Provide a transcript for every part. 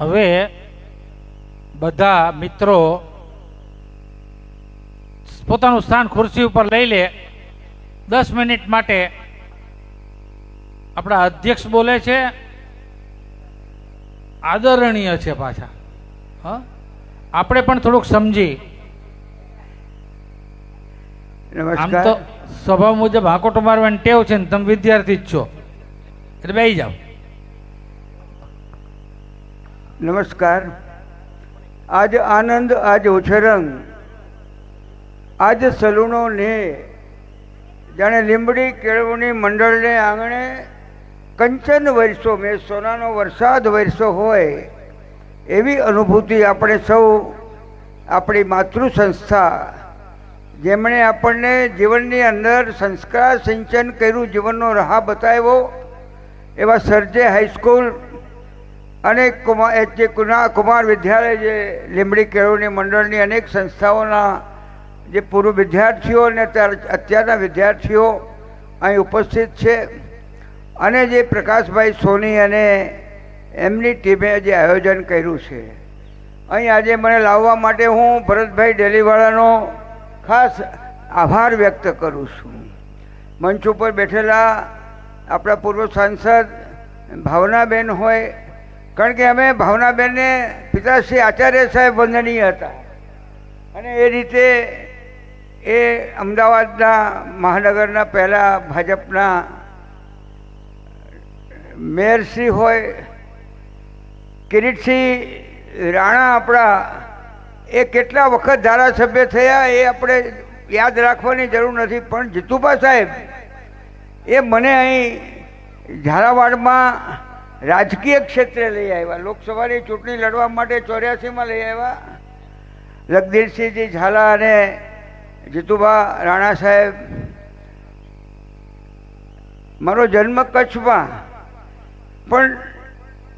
હવે બધા મિત્રો પોતાનું સ્થાન ખુરશી ઉપર લઈ લે. દસ મિનિટ માટે આપણા અધ્યક્ષ બોલે છે. આદરણીય છે પાછા. હા? આપણે પણ થોડુંક સમજી. આમ તો સ્વભાવ મુજબ હાકોટો મારવાની ટેવ છે ને તમે વિદ્યાર્થી જ છો. એટલે બે જાઓ. નમસ્કાર. આજ આનંદ, આજ ઉછરંગ આજ સલૂનો ને જાણે લીંબડી કેળવણી મંડળને આંગણે કંચન વર્ષો, મેં સોનાનો વરસાદ વરસો હોય એવી અનુભૂતિ આપણે સૌ, આપણી માતૃ સંસ્થા જેમણે આપણને જીવનની અંદર સંસ્કાર સિંચન કર્યું, જીવનનો રાહ બતાવ્યો એવા સરજે હાઈસ્કૂલ અને કુમાર જે કુમાર વિદ્યાલય જે લીંબડી કેળવણી મંડળની અનેક સંસ્થાઓના જે પૂર્વ વિદ્યાર્થીઓ અને અત્યારના વિદ્યાર્થીઓ અહીં ઉપસ્થિત છે. અને જે પ્રકાશભાઈ સોની અને એમની ટીમે જે આયોજન કર્યું છે. અહીં આજે મને લાવવા માટે હું ભરતભાઈ ડેલીવાળાનો ખાસ આભાર વ્યક્ત કરું છું. મંચ ઉપર બેઠેલા આપણા પૂર્વ સાંસદ ભાવનાબેન હોય, કારણ કે અમે ભાવનાબેનને પિતાશ્રી આચાર્ય સાહેબ વંદનીય હતા. અને એ રીતે એ અમદાવાદના મહાનગરના પહેલાં ભાજપના મેયરશ્રી હોય, કિરીટસિંહ રાણા આપણા, એ કેટલા વખત ધારાસભ્ય થયા એ આપણે યાદ રાખવાની જરૂર નથી. પણ જીતુભા સાહેબ એ મને અહીં ઝાલાવાડમાં રાજકીય ક્ષેત્રે લઈ આવ્યા. લોકસભાની ચૂંટણી લડવા માટે ચોર્યાસીમાં લઈ આવ્યા. જગદીરસિંહજી ઝાલા અને જીતુભા રાણા સાહેબ. મારો જન્મ કચ્છમાં. પણ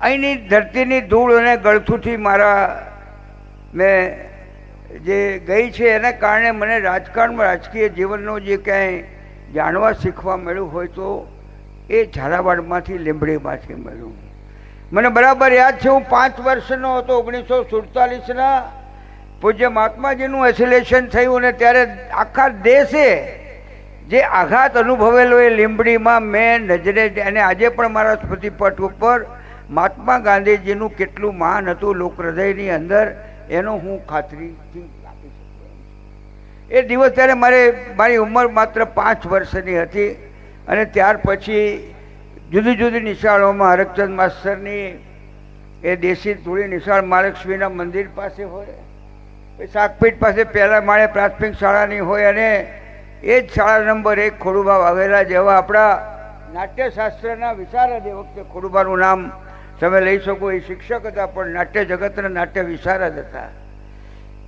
અહીંની ધરતીની ધૂળ અને ગળથુથી મારા મેં જે ગઈ છે, એના કારણે મને રાજકારણમાં, રાજકીય જીવનનો જે કાંઈ જાણવા શીખવા મળ્યું હોય તો એ ઝાલાવાડમાંથી લીંબડીમાંથી મળ્યું મને બરાબર યાદ છે, હું પાંચ વર્ષનો હતો, ઓગણીસો સુડતાલીસના પૂજ્ય મહાત્માજીનું એસિલેશન થયું અને ત્યારે આખા દેશે જે આઘાત અનુભવેલો એ લીંબડીમાં મેં નજરે અને આજે પણ મારા સ્મૃતિપટ ઉપર મહાત્મા ગાંધીજીનું કેટલું માન હતું લોક હૃદયની અંદર, એનો હું છું. એ દિવસ ત્યારે મારે મારી ઉંમર માત્ર પાંચ વર્ષની હતી અને ત્યાર પછી જુદી જુદી નિશાળોમાં હરકચંદ માસ્તરની એ દેશી ધૂળી નિશાળ મહાલક્ષ્મીના મંદિર પાસે હોય શાકપીઠ પાસે પહેલાં માળે પ્રાથમિક શાળાની હોય અને એ જ શાળા નંબર એક ખોડુભા વાઘેલા જેવા આપણા નાટ્યશાસ્ત્રના વિશારદ એ વખતે ખોડુભાનું નામ તમે લઈ શકો એ શિક્ષક હતા પણ નાટ્ય જગતના નાટ્ય વિશારદ હતા.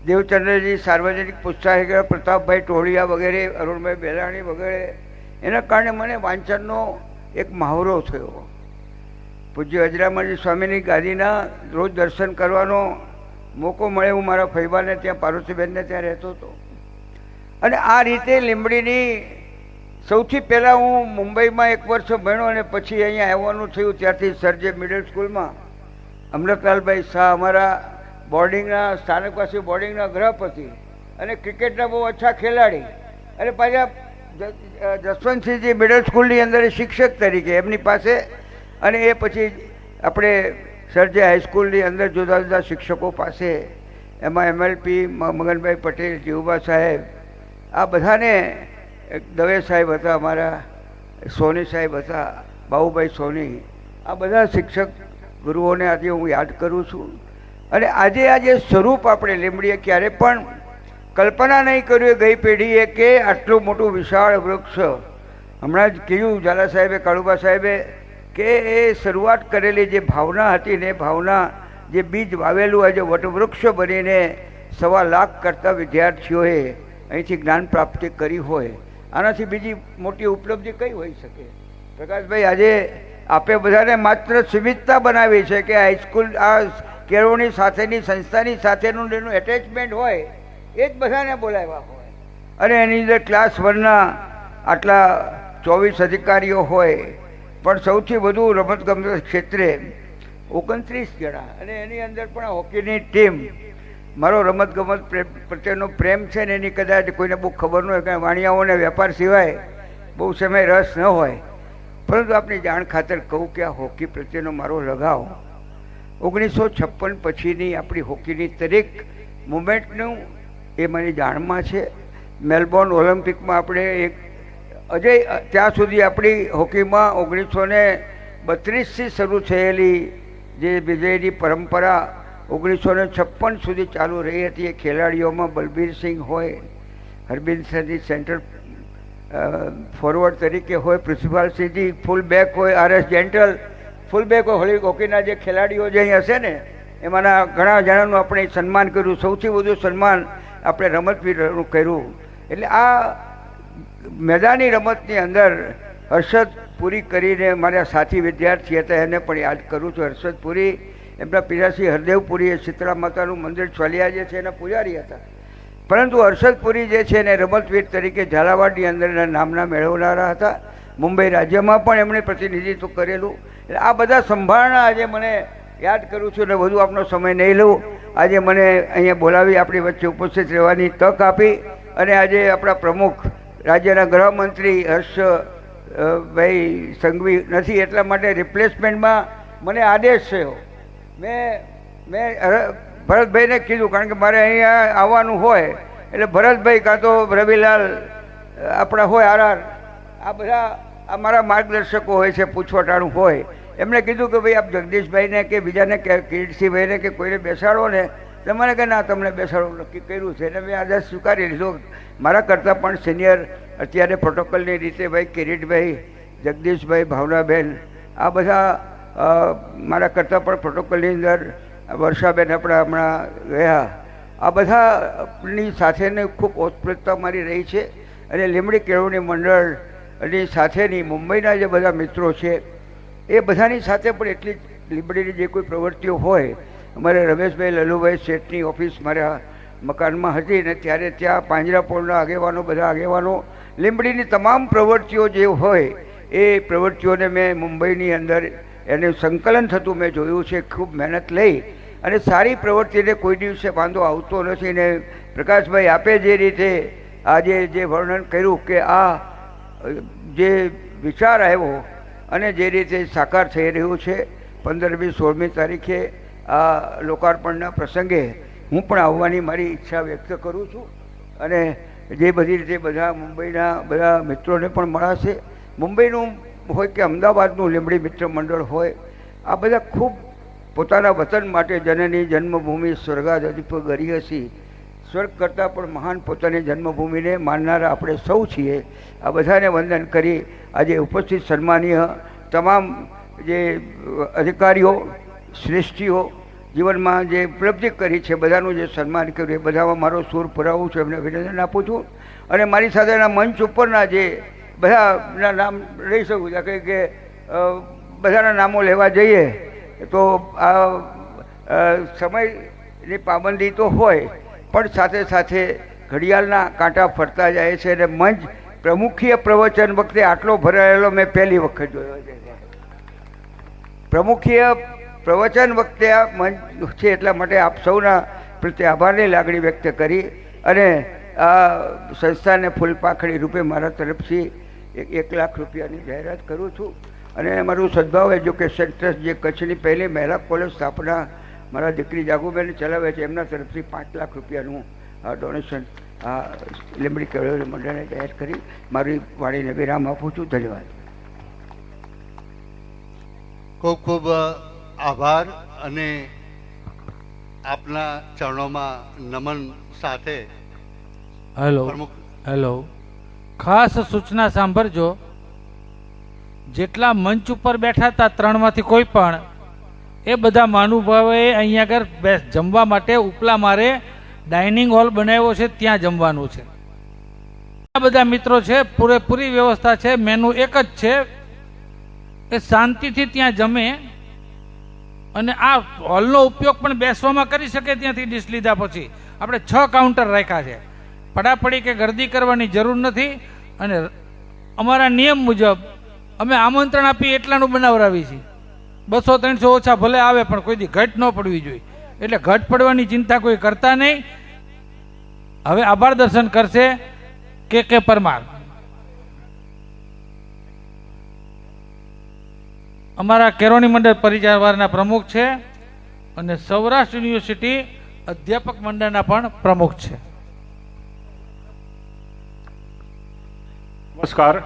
દેવચંદ્રજી સાર્વજનિક પુસ્તક પ્રતાપભાઈ ટોળિયા વગેરે, અરુણભાઈ બેલાણી વગેરે. એના કારણે મને વાંચનનો એક મહાવરો થયો. પૂજ્ય અજરામણજી સ્વામીની ગાદીના રોજ દર્શન કરવાનો મોકો મળે હું મારા ફૈબાને ત્યાં, પાર્વતીબેનને ત્યાં રહેતો હતો. અને આ રીતે લીંબડીની સૌથી પહેલાં હું મુંબઈમાં એક વર્ષ ભણ્યો અને પછી અહીંયા આવવાનું થયું. ત્યારથી સરજે મિડલ સ્કૂલમાં અમૃતલાલભાઈ શાહ અમારા બોર્ડિંગના સ્થાનકવાસી બોર્ડિંગના ગ્રહપતિ અને ક્રિકેટના બહુ ઓછા ખેલાડી. અને પાછા જસવંતસિંહજી મિડલ સ્કૂલની અંદર શિક્ષક તરીકે એમની પાસે અને એ પછી આપણે સરજે હાઈસ્કૂલની અંદર જુદા જુદા શિક્ષકો પાસે એમાં એમએલપી મગનભાઈ પટેલ જીવુબા સાહેબ, આ બધાને દવે સાહેબ હતા અમારા, સોની સાહેબ હતા, બાહુભાઈ સોની, આ બધા શિક્ષક ગુરુઓને આજે હું યાદ કરું છું. અને આજે આજે સ્વરૂપ આપણે લીમડીએ ક્યારે પણ કલ્પના નહીં કર્યું ગઈ પેઢીએ કે આટલું મોટું વિશાળ વૃક્ષ. હમણાં જ કહ્યું ઝાલા સાહેબે, કાળુબા સાહેબે કે એ શરૂઆત કરેલી જે ભાવના હતી ને ભાવના જે બીજ વાવેલું આજે વટવૃક્ષ બનીને સવા લાખ કરતા વિદ્યાર્થીઓએ અહીંથી જ્ઞાન પ્રાપ્તિ કરી હોય, આનાથી બીજી મોટી ઉપલબ્ધિ કઈ હોઈ શકે? પ્રકાશભાઈ, આજે આપે બધાને માત્ર સીમિતતા બનાવી છે કે હાઈસ્કૂલ આ કેળવણી સાથેની, સંસ્થાની સાથેનું એનું એટેચમેન્ટ હોય, એ જ બધાને બોલાવ્યા હોય. અને એની અંદર ક્લાસ વનના આટલા ચોવીસ અધિકારીઓ હોય, પણ સૌથી વધુ રમતગમત ક્ષેત્રે ઓગણત્રીસ જણા. અને એની અંદર પણ હોકીની ટીમ મારો રમતગમત પ્રે- પ્રત્યેનો પ્રેમ છે ને એની કદાચ કોઈને બહુ ખબર ન હોય કારણ વાણિયાઓને વેપાર સિવાય બહુ સમય રસ ન હોય. પરંતુ આપની જાણ ખાતર કહું કે આ હોકી પ્રત્યેનો મારો લગાવ ઓગણીસો છપ્પન પછીની આપણી હોકીની દરેક મુમેન્ટનું એ મારી જાણમાં છે. મેલબોર્ન ઓલિમ્પિકમાં આપણે એક અજય, ત્યાં સુધી આપણી હોકીમાં ઓગણીસો ને બત્રીસથી શરૂ થયેલી જે વિજયની પરંપરા ઓગણીસો ને છપ્પન સુધી ચાલુ રહી હતી એ ખેલાડીઓમાં બલબીરસિંહ હોય હરબીન સદી સેન્ટર ફોરવર્ડ તરીકે હોય પ્રિન્સિપાલ સિંહજી ફૂલ બેક હોય, આર એસ જેન્ટલ ફૂલ બેક હોળી હોકીના જે ખેલાડીઓ જે અહીં હશે ને, એમાંના ઘણા જણાનું આપણે સન્માન કર્યું. સૌથી વધુ સન્માન આપણે રમતવીરનું કર્યું. એટલે આ મેદાની રમતની અંદર હર્ષદ પુરી કરીને મારા સાથી વિદ્યાર્થી હતા, એને પણ યાદ કરું છું. હર્ષદ પુરી, એમના પિતાશ્રી હરદેવપુરી એ શીતળા માતાનું મંદિર ચોલિયા જે છે એના પૂજારી હતા. પરંતુ હર્ષદપુરી જે છે એને રમતવીર તરીકે ઝાલાવાડની અંદર નામના મેળવનારા હતા. મુંબઈ રાજ્યમાં પણ એમણે પ્રતિનિધિત્વ કરેલું. એટલે આ બધા સંભાળના આજે મને યાદ કરું છું અને વધુ આપનો સમય નહીં લઉં. આજે મને અહીંયા બોલાવી આપણી વચ્ચે ઉપસ્થિત રહેવાની તક આપી અને આજે આપણા પ્રમુખ, રાજ્યના ગૃહમંત્રી હર્ષ ભાઈ સંઘવી નથી એટલા માટે રિપ્લેસમેન્ટમાં મને આદેશ થયો. મેં મેં ભરતભાઈને કીધું કારણ કે મારે અહીંયા આવવાનું હોય એટલે ભરતભાઈ કાં તો રવિલાલ આપણા હોય, આરઆર. આ બધા અમારા માર્ગદર્શકો હોય છે, પૂછવટાણું હોય. એમણે કીધું કે ભાઈ આપ જગદીશભાઈને કે બીજાને કે કિરીટસિંહભાઈને કે કોઈને બેસાડો ને, તો મને કે ના, તમને બેસાડવું નક્કી કર્યું છે. એટલે મેં આજે સ્વીકારી લીધો. મારા કરતાં પણ સિનિયર અત્યારે પ્રોટોકોલની રીતે ભાઈ કિરીટભાઈ, જગદીશભાઈ, ભાવનાબેન, આ બધા મારા કરતાં પણ પ્રોટોકોલની અંદર વર્ષાબેન આપણા હમણાં ગયા આ બધાની સાથેની ખૂબ ઓતપ્રોતતા મારી રહી છે. અને લીમડી કેળવણી મંડળની સાથેની મુંબઈના જે બધા મિત્રો છે એ બધાની સાથે પણ એટલી જ જે કોઈ પ્રવૃત્તિઓ હોય, અમારે રમેશભાઈ લલુભાઈ શેઠની ઓફિસ મારા મકાનમાં હતી ને ત્યારે ત્યાં પાંજરાપોળના આગેવાનો, બધા આગેવાનો, લીંબડીની તમામ પ્રવૃત્તિઓ જે હોય, એ પ્રવૃત્તિઓને મેં મુંબઈની અંદર એને સંકલન થતું મેં જોયું છે, ખૂબ મહેનત લઈ અને સારી પ્રવૃત્તિને કોઈ દિવસે વાંધો આવતો નથી ને પ્રકાશભાઈ આપે જે રીતે આજે જે વર્ણન કર્યું કે આ જે વિચાર આવ્યો અને જે રીતે સાકાર થઈ રહ્યું છે, પંદરમી, સોળમી તારીખે આ લોકાર્પણના પ્રસંગે હું પણ આવવાની મારી ઈચ્છા વ્યક્ત કરું છું અને જે બધી રીતે બધા મુંબઈના બધા મિત્રોને પણ મળાશે. મુંબઈનું હોય કે અમદાવાદનું લીંબડી મિત્ર મંડળ હોય, આ બધા ખૂબ પોતાના વતન માટે જનની જન્મભૂમિ સ્વર્ગાધિપ ગરી હસી સ્વર્ગ કરતાં પણ મહાન પોતાની જન્મભૂમિને માનનારા આપણે સૌ છીએ. આ બધાને વંદન કરી આજે ઉપસ્થિત સન્માનીય તમામ જે અધિકારીઓ, શ્રેષ્ઠીઓ જીવનમાં જે ઉપલબ્ધિ કરી છે, બધાનું જે સન્માન કર્યું, એ બધામાં મારો સૂર પુરાવું છું, એમને અભિનંદન આપું છું. અને મારી સાથેના મંચ ઉપરના જે બધાના નામ લઈ શકું કે કે બધાના નામો લેવા જઈએ તો આ સમયની પાબંદી તો હોય પણ સાથે સાથે ઘડિયાળના કાંટા ફરતા જાય છે અને મંચ પ્રમુખીય પ્રવચન વખતે આટલો ભરાયેલો મેં પહેલી વખત જોયો છે. પ્રમુખીય પ્રવચન વખતે આ મંચ છે એટલા માટે આપ સૌના પ્રત્યે આભારની લાગણી વ્યક્ત કરી અને આ સંસ્થાને ફૂલપાખડી રૂપે મારા તરફથી એક લાખ રૂપિયાની જાહેરાત કરું છું. અને મારું સદભાવ એજ્યુકેશન ટ્રસ્ટ જે કચ્છની પહેલી મહિલા કોલેજ સ્થાપના મારા દીકરી જાગુબેન ચલાવે છે એમના તરફથી પાંચ લાખ રૂપિયાનું ડોનેશન આ લીંબડી કેળવણી મંડળને જાહેર કરી મારી વાણીને વિરામ આપું છું. ધન્યવાદ. ખૂબ ખૂબ આભાર અને આપના ચરણોમાં નમન સાથે હેલો હેલો ખાસ સૂચના સાંભળજો. જેટલા મંચ ઉપર બેઠા હતા ત્રણમાંથી કોઈ પણ એ બધા મહાનુભાવોએ અહીંયા આગળ જમવા માટે ઉપલા મારે ડાઇનિંગ હોલ બનાવ્યો છે, ત્યાં જમવાનું છે. આ બધા મિત્રો છે, પૂરેપૂરી વ્યવસ્થા છે મેનુ એક જ છે. એ શાંતિથી ત્યાં જમે અને આ હોલનો ઉપયોગ પણ બેસવામાં કરી શકે ત્યાંથી ડીશ લીધા પછી. આપણે છ કાઉન્ટર રાખ્યા છે. પડાપડી કે ગરદી કરવાની જરૂર નથી અને અમારા નિયમ મુજબ અમે આમંત્રણ આપી એટલાનું બનાવરાવી છીએ. બસો ત્રણસો ઓછા ભલે આવે, પણ કોઈ દી ઘટ ન પડવી જોઈએ. એટલે ઘટ પડવાની ચિંતા કોઈ કરતા નહીં. હવે આભાર દર્શન કરશે કે કે પરમાર. અમારા કેરોની મંડળ પરિવારના પ્રમુખ છે અને સૌરાષ્ટ્ર યુનિવર્સિટી અધ્યાપક મંડળના પણ પ્રમુખ છે. નમસ્કાર.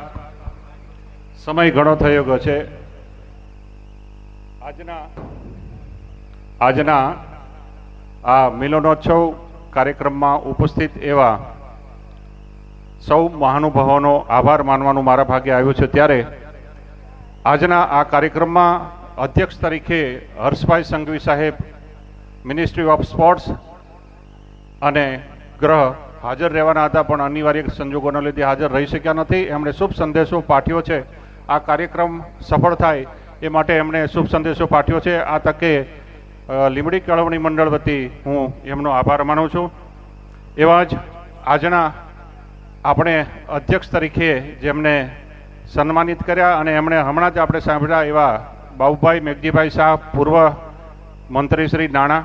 સમય ઘણો થયો ગયો છે. આજના આજના આ મિલનોત્સવ કાર્યક્રમમાં ઉપસ્થિત એવા સૌ મહાનુભાવોનો આભાર માનવાનું મારા ભાગે આવ્યું છે. ત્યારે આજના આ કાર્યક્રમમાં અધ્યક્ષ તરીકે હર્ષભાઈ સંઘવી સાહેબ મિનિસ્ટ્રી ઓફ સ્પોર્ટ્સ અને ગ્રહ હાજર રહેવાના હતા, પણ અનિવાર્ય સંજોગોના લીધે હાજર રહી શક્યા નથી. એમણે શુભ સંદેશો પાઠ્યો છે. આ કાર્યક્રમ સફળ થાય એ માટે એમણે શુભ સંદેશો પાઠવ્યો છે. આ તકે લીમડી કેળવણી મંડળ વતી હું એમનો આભાર માનું છું. એવા જ આજના આપણે અધ્યક્ષ તરીકે જેમને સન્માનિત કર્યા અને એમણે હમણાં જ આપણે સાંભળ્યા એવા બાબુભાઈ મેઘજીભાઈ શાહ, પૂર્વ મંત્રી શ્રી નાણાં.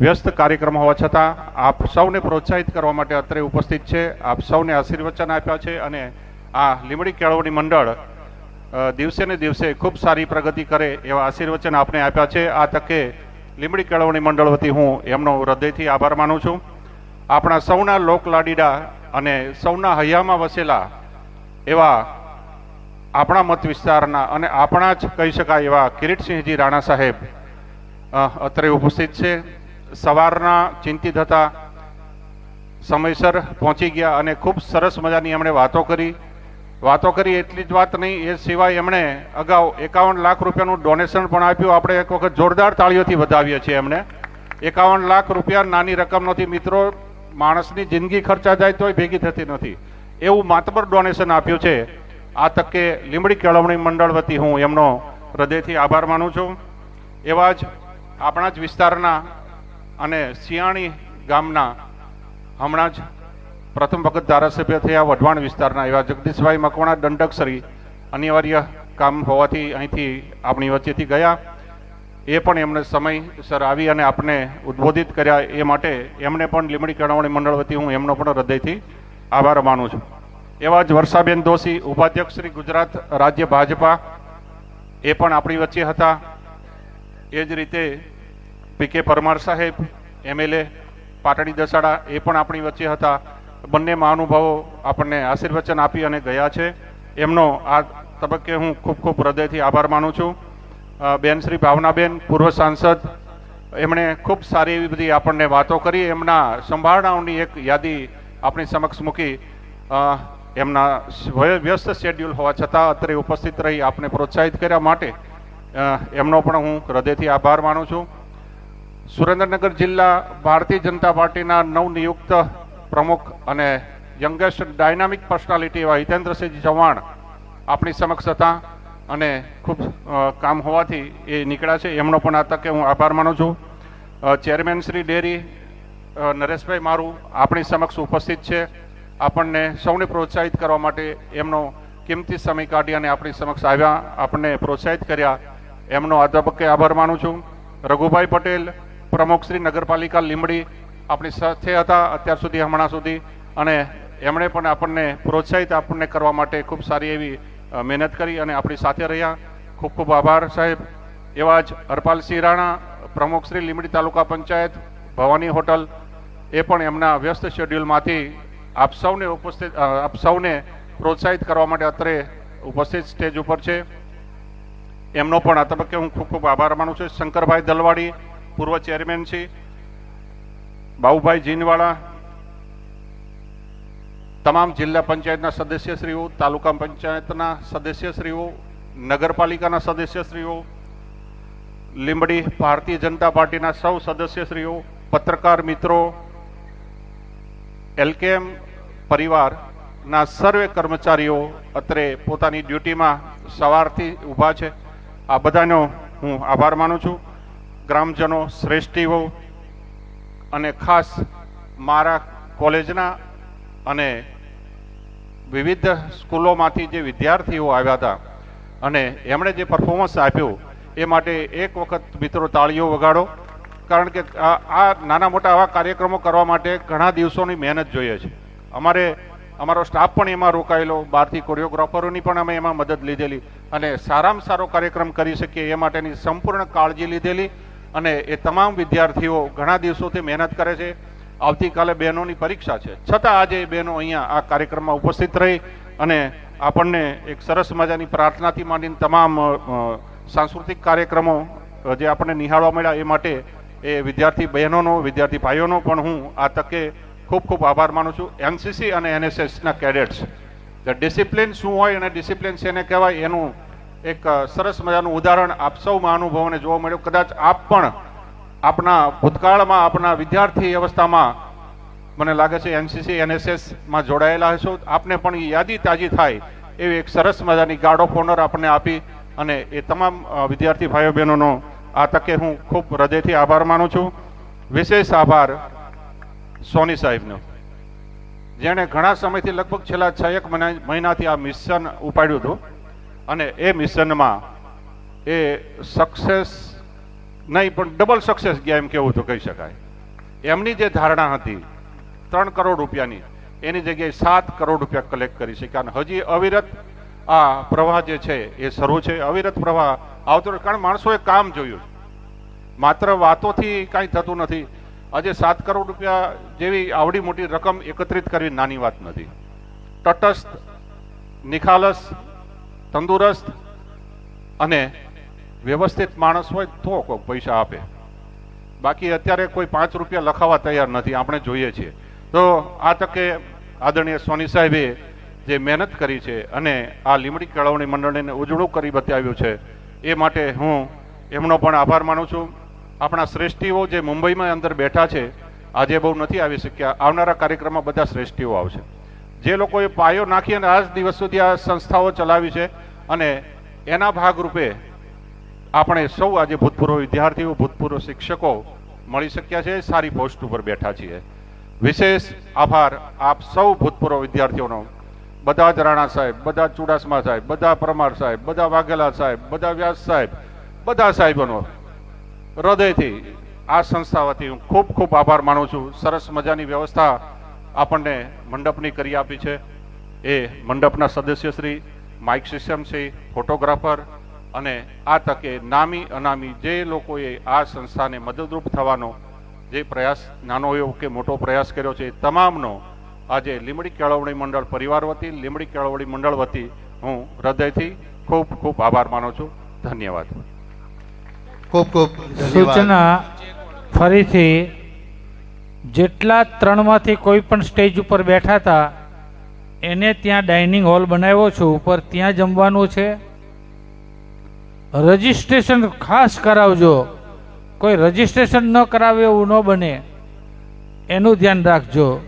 વ્યસ્ત કાર્યક્રમ હોવા છતાં આપ સૌને પ્રોત્સાહિત કરવા માટે અત્રે ઉપસ્થિત છે. આપ સૌને આશીર્વચન આપ્યા છે અને આ લીમડી કેળવણી મંડળ દિવસે ને દિવસે ખૂબ સારી પ્રગતિ કરે એવા આશીર્વચન આપને આપ્યા છે. આ તકે લીમડી કેળવણી મંડળ વતી હું એમનો હૃદયથી આભાર માનું છું. આપણા સૌના લોકલાડીડા અને સૌના હૈયામાં વસેલા એવા આપણા મત વિસ્તારના અને આપણા જ કહી શકાય એવા કિરીટસિંહજી રાણા સાહેબ અત્રે ઉપસ્થિત છે. સવારના ચિંતિત હતા, સમયસર પહોંચી ગયા અને ખૂબ સરસ મજાની એમણે વાતો કરી. વાતો કરી, એટલી જ વાત નહીં, એ સિવાય એમણે અગાઉ એકાવન લાખ રૂપિયાનું ડોનેશન પણ આપ્યું. આપણે એક વખત જોરદાર તાળીઓથી વધાવીએ છીએ એમણે એકાવન લાખ રૂપિયા નાની રકમ નથી. મિત્રો, માણસની જિંદગી ખર્ચા જાય તોય ભેગી થતી નથી. એવું માતબર ડોનેશન આપ્યું છે. આ તકે લીમડી કેળવણી મંડળ વતી હું એમનો હૃદયથી આભાર માનું છું. એવા જ આપણા જ વિસ્તારના અને સિયાણી ગામના હમણાં જ પ્રથમ વખત ધારાસભ્ય થયા વઢવાણ વિસ્તારના એવા જગદીશભાઈ મકવાણા, દંડકસરી, અનિવાર્ય કામ હોવાથી અહીંથી આપણી વચ્ચેથી ગયા. એ પણ એમને સમયસર આવી અને આપને ઉદ્બોધિત કર્યા એ માટે એમને પણ લીમડી કેળવણી મંડળ વતી હું એમનો પણ હૃદયથી આભાર માનું છું. એવા જ વર્ષાબેન દોશી, ઉપાધ્યક્ષ શ્રી ગુજરાત રાજ્ય ભાજપા, એ પણ આપણી વચ્ચે હતા. એ જ રીતે પી કે પરમાર સાહેબ એમએલએ પાટડી દસાડા એ પણ આપણી વચ્ચે હતા. બંને મહાનુભાવો આપણને આશીર્વચન આપી અને ગયા છે. એમનો આ તબક્કે હું ખૂબ ખૂબ હૃદયથી આભાર માનું છું. બેન શ્રી ભાવનાબેન, પૂર્વ સાંસદ, એમણે ખૂબ સારી એવી બધી આપણને વાતો કરી. એમના સંભાળનાઓની એક યાદી આપણી સમક્ષ મૂકી. એમના વ્યસ્ત શેડ્યુલ હોવા છતાં અત્રે ઉપસ્થિત રહી આપને પ્રોત્સાહિત કર્યા માટે એમનો પણ હું હૃદયથી આભાર માનું છું. સુરેન્દ્રનગર જિલ્લા ભારતીય જનતા પાર્ટીના નવનિયુક્ત પ્રમુખ અને યંગેસ્ટ ડાયનામિક પર્સનાલિટી એવા હિતેન્દ્રસિંહ ચૌહાણ આપણી સમક્ષ હતા અને ખૂબ કામ હોવાથી એ નીકળ્યા છે. એમનો પણ આ તકે હું આભાર માનું છું. ચેરમેન શ્રી ડેરી નરેશભાઈ મારું આપણી સમક્ષ ઉપસ્થિત છે. આપણને સૌને પ્રોત્સાહિત કરવા માટે એમનો કિંમતી સમય કાઢી અને આપણી સમક્ષ આવ્યા. આપણને પ્રોત્સાહિત કર્યા. એમનો આ તબક્કે આભાર માનું છું. રઘુભાઈ પટેલ, પ્રમુખ શ્રી નગરપાલિકા લીમડી આપણી સાથે હતા અત્યાર સુધી, હમણાં સુધી. અને એમણે પણ આપણને પ્રોત્સાહિત આપણને કરવા માટે ખૂબ સારી એવી મહેનત કરી અને આપણી સાથે રહ્યા. ખૂબ ખૂબ આભાર, સાહેબ. એવા જ હરપાલસિંહ રાણા, પ્રમુખ શ્રી લીમડી તાલુકા પંચાયત, ભવાની હોટલ. એ પણ એમના વ્યસ્ત શેડ્યુલમાંથી આપ સૌને ઉપસ્થિત આપ સૌને પ્રોત્સાહિત કરવા માટે અત્રે ઉપસ્થિત સ્ટેજ ઉપર છે. એમનો પણ આ તબક્કે હું ખૂબ ખૂબ આભાર માનું છું. શંકરભાઈ દલવાડી, પૂર્વ ચેરમેન છે બાબુભાઈ જીનવાળા, તમામ જિલ્લા પંચાયતના સદસ્યશ્રીઓ, તાલુકા પંચાયતના સદસ્યશ્રીઓ, નગરપાલિકાના સદસ્યશ્રીઓ, લીંબડી ભારતીય જનતા પાર્ટીના સૌ સદસ્યશ્રીઓ, પત્રકાર મિત્રો, એલકેએમ પરિવારના સર્વે કર્મચારીઓ અત્રે પોતાની ડ્યુટીમાં સવારથી ઊભા છે. આ બધાનો હું આભાર માનું છું. ગ્રામજનો, શ્રેષ્ઠીઓ અને ખાસ મારા કોલેજના અને વિવિધ સ્કૂલોમાંથી જે વિદ્યાર્થીઓ આવ્યા હતા અને એમણે જે પરફોર્મન્સ આપ્યું, એ માટે એક વખત મિત્રો તાળીઓ વગાડો, કારણ કે આ નાના મોટા આવા કાર્યક્રમો કરવા માટે ઘણા દિવસોની મહેનત જોઈએ છે. અમારે, અમારો સ્ટાફ પણ એમાં રોકાયેલો, બહારથી કોરિયોગ્રાફરોની પણ અમે એમાં મદદ લીધેલી અને સારામાં સારો કાર્યક્રમ કરી શકીએ એ માટેની સંપૂર્ણ કાળજી લીધેલી અને એ તમામ વિદ્યાર્થીઓ ઘણા દિવસોથી મહેનત કરે છે. આવતીકાલે બહેનોની પરીક્ષા છે. છતાં આજે એ બહેનો અહીંયા આ કાર્યક્રમમાં ઉપસ્થિત રહી અને આપણને એક સરસ મજાની પ્રાર્થનાથી માંડીને તમામ સાંસ્કૃતિક કાર્યક્રમો જે આપણને નિહાળવા મળ્યા એ માટે એ વિદ્યાર્થી બહેનોનો, વિદ્યાર્થી ભાઈઓનો પણ હું આ તકે ખૂબ ખૂબ આભાર માનું છું. એનસીસી અને એનએસએસના કેડેટ્સ. ડિસિપ્લિન શું હોય અને ડિસિપ્લિન શેને કહેવાય એનું એક સરસ મજાનું ઉદાહરણ આપ સૌ મહાનુભાવોને જોવા મળ્યું. કદાચ આપ પણ આપના ભૂતકાળમાં, આપના વિદ્યાર્થી અવસ્થામાં મને લાગે છે એનસીસી એનએસએસમાં જોડાયેલા હશો. આપને પણ એ યાદી તાજી થાય એવી એક સરસ મજાની ગાર્ડ ઓફ ઓનર આપણને આપી અને એ તમામ વિદ્યાર્થી ભાઈઓ બહેનોનો આ તકે હું ખૂબ હૃદયથી આભાર માનું છું. વિશેષ આભાર સોની સાહેબનો. જેણે ઘણા સમયથી લગભગ છેલ્લા છ એક મહિનાથી આ મિશન ઉપાડ્યું હતું. અને એ મિશનમાં એ સક્સેસ નહીં, પણ ડબલ સક્સેસ ગયા એમ કેવું તો કહી શકાય. એમની જે ધારણા હતી, ત્રણ કરોડ રૂપિયાની, એની જગ્યાએ સાત કરોડ રૂપિયા કલેક્ટ કરી શક્યા અને હજી અવિરત આ પ્રવાહ જે છે એ શરૂ છે. અવિરત પ્રવાહ આવતો. કારણ માણસોએ કામ જોયું. માત્ર વાતોથી કાંઈ થતું નથી. આજે સાત કરોડ રૂપિયા જેવી આવડી મોટી રકમ એકત્રિત કરવી નાની વાત નથી. તટસ્થ, નિખાલસ તંદુરસ્ત અને વ્યવસ્થિત માણસ હોય તો કોઈ પૈસા આપે. બાકી અત્યારે કોઈ પાંચ રૂપિયા લખાવા તૈયાર નથી, આપણે જોઈએ છીએ. તો આ તકે આદરણીય સોની સાહેબે જે મહેનત કરી છે અને આ લીમડી કેળવણી મંડળને ઉજળું કરી બતાવ્યું છે, એ માટે હું એમનો પણ આભાર માનું છું. આપણા શ્રેષ્ઠીઓ જે મુંબઈમાં અંદર બેઠા છે, આજે બહુ નથી આવી શક્યા. આવનારા કાર્યક્રમમાં બધા શ્રેષ્ઠીઓ આવશે. જે લોકોએ પાયો નાખી અને આજ દિવસ સુધી આ સંસ્થાઓ ચલાવી છે અને એના ભાગરૂપે આપણે સૌ આજે ભૂતપૂર્વ વિદ્યાર્થીઓ, ભૂતપૂર્વ શિક્ષકો મળી શક્યા છે, સારી પોસ્ટ ઉપર બેઠા છીએ. વિશેષ આભાર આપ સૌ ભૂતપૂર્વ વિદ્યાર્થીઓનો. બધા જ રાણા સાહેબ, બધા ચુડાસમા સાહેબ, બધા પરમાર સાહેબ, બધા વાઘેલા સાહેબ, બધા વ્યાસ સાહેબ, બધા સાહેબોનો હૃદયથી આ સંસ્થા વતી હું ખૂબ ખૂબ આભાર માનું છું. સરસ મજાની વ્યવસ્થા આપણને મંડપની કરી આપી છે. એ મંડપના સદસ્યશ્રી માઇક સિસ્ટમ છે ફોટોગ્રાફર અને આ તકે નામી અનામી જે લોકોએ આ સંસ્થાને મદદરૂપ થવાનો જે પ્રયાસ નાનો એવો કે મોટો પ્રયાસ કર્યો છે તમામનો આજે લીમડી કેળવણી મંડળ પરિવાર વતી લીમડી કેળવણી મંડળ વતી હું હૃદયથી ખૂબ ખૂબ આભાર માનું છું. ધન્યવાદ. ખૂબ ખૂબ સૂચના ફરીથી જેટલા ત્રણમાંથી કોઈ પણ સ્ટેજ ઉપર બેઠા હતા એને ત્યાં ડાઇનિંગ હોલ બનાવ્યો છું, ઉપર ત્યાં જમવાનું છે. રજિસ્ટ્રેશન ખાસ કરાવજો. કોઈ રજિસ્ટ્રેશન ન કરાવે એવું ન બને. એનું ધ્યાન રાખજો.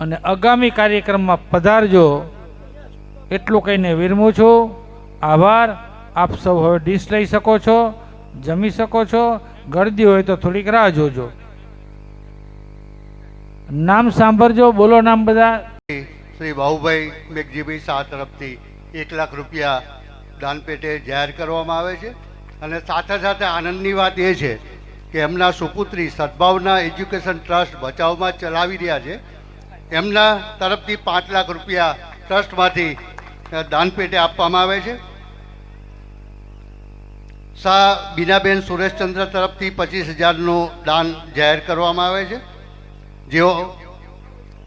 અને આગામી કાર્યક્રમમાં પધારજો. એટલું કહીને વિરમું છું. આભાર. આપ સૌ હવે ડીશ લઈ શકો છો, જમી શકો છો. ગળદી હોય તો થોડીક રાહ જોજો. નામ સાંભળજો, બોલો નામ બધા. શ્રી બાહુભાઈ મેઘજીભાઈ શાહ તરફથી એક લાખ રૂપિયા દાનપેટે જાહેર કરવામાં આવે છે. અને સાથે સાથે આનંદની વાત એ છે કે એમના સુપુત્રી સદભાવના એજ્યુકેશન ટ્રસ્ટ બચાવમાં ચલાવી રહ્યા છે. એમના તરફથી પાંચ લાખ રૂપિયા ટ્રસ્ટમાંથી દાનપેટે આપવામાં આવે છે. શાહ બીનાબેન સુરેશચંદ્ર તરફથી પચીસ હજારનું દાન જાહેર કરવામાં આવે છે. જેઓ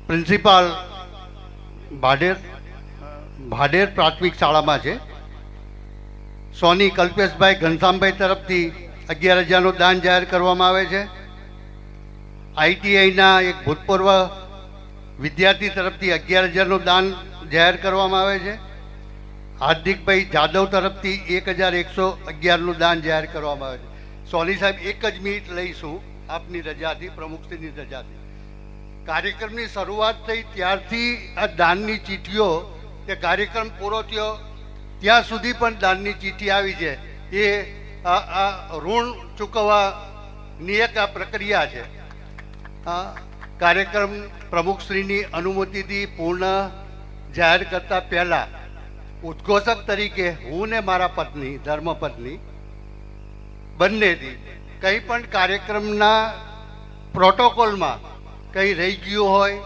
પ્રિન્સિપાલ ભાડેર ભાડેર પ્રાથમિક શાળામાં છે. સોની કલ્પેશભાઈ ઘનશ્યામભાઈ તરફથી અગિયાર હજારનું દાન જાહેર કરવામાં આવે છે. આઈટીઆઈના એક ભૂતપૂર્વ વિદ્યાર્થી તરફથી અગિયાર હજારનું દાન જાહેર કરવામાં આવે છે. હાર્દિકભાઈ જાદવ તરફથી એક હજાર એકસો અગિયારનું દાન જાહેર કરવામાં આવે છે. સોની સાહેબ, એક જ મિનિટ લઈશું આપની રજાથી, પ્રમુખશ્રીની રજાથી. કાર્યક્રમની શરૂઆત થઈ ત્યારથી આ દાનની ચીઠીઓ કે કાર્યક્રમ પૂરો થયો, ત્યાં સુધી પણ દાનની ચીઠી આવી છે. એ આ ઋણ ચૂકવવાની એક આ પ્રક્રિયા છે. કાર્યક્રમ પ્રમુખશ્રીની અનુમતિથી પૂર્ણ જાહેર કરતા પહેલા ઉદ્ઘોષક તરીકે હું ને મારા પત્ની, ધર્મપત્ની, બંનેથી કંઈ પણ કાર્યક્રમના પ્રોટોકોલમાં કંઈ રહી ગયું હોય,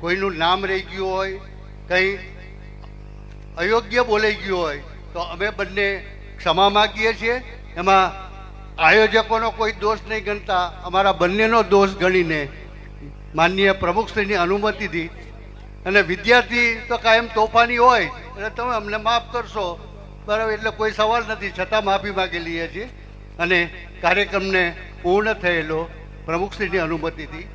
કોઈનું નામ રહી ગયું હોય, કંઈ અયોગ્ય બોલાઈ ગયું હોય, તો અમે બંને ક્ષમા માગીએ છીએ. એમાં આયોજકોનો કોઈ દોષ નહીં ગણતા, અમારા બંનેનો દોષ ગણીને માનનીય પ્રમુખશ્રીની અનુમતિથી અને વિદ્યાર્થી તો કાયમ તોફાની હોય એટલે તમે અમને માફ કરશો બરાબર એટલે કોઈ સવાલ નથી, છતાં માફી માગી લઈએ છીએ. અને કાર્યક્રમને પૂર્ણ થયેલો પ્રમુખશ્રીની અનુમતિથી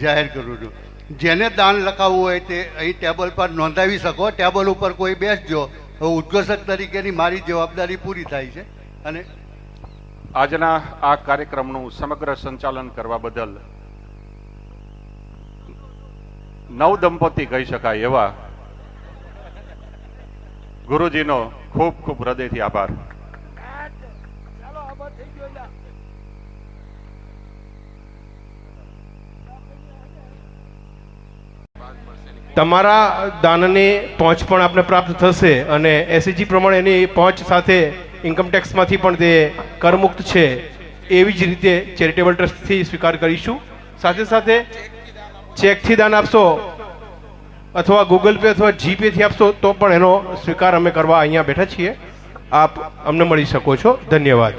જાહેર કરું છું. જેને દાન લખાવવું હોય તે અહીં ટેબલ પર નોંધાવી શકો. ટેબલ ઉપર કોઈ બેસજો ઉદ્ઘોષક તરીકેની મારી જવાબદારી પૂરી થાય છે. અને આજના આ કાર્યક્રમનું સમગ્ર સંચાલન કરવા બદલ નવ દંપતી કહી શકાય એવા ગુરુજીનો ખૂબ ખૂબ હૃદયથી આભાર. તમારા દાનની પહોંચ પણ આપને પ્રાપ્ત થશે અને એસએજી પ્રમાણે એની પહોંચ સાથે ઇન્કમટેક્સમાંથી પણ તે કરમુક્ત છે, એવી જ રીતે ચેરિટેબલ ટ્રસ્ટથી સ્વીકાર કરીશું. સાથે સાથે ચેકથી દાન આપશો અથવા ગૂગલ પે અથવા જીપેથી આપશો તો પણ એનો સ્વીકાર અમે કરવા અહીંયા બેઠા છીએ. આપ અમને મળી શકો છો. ધન્યવાદ.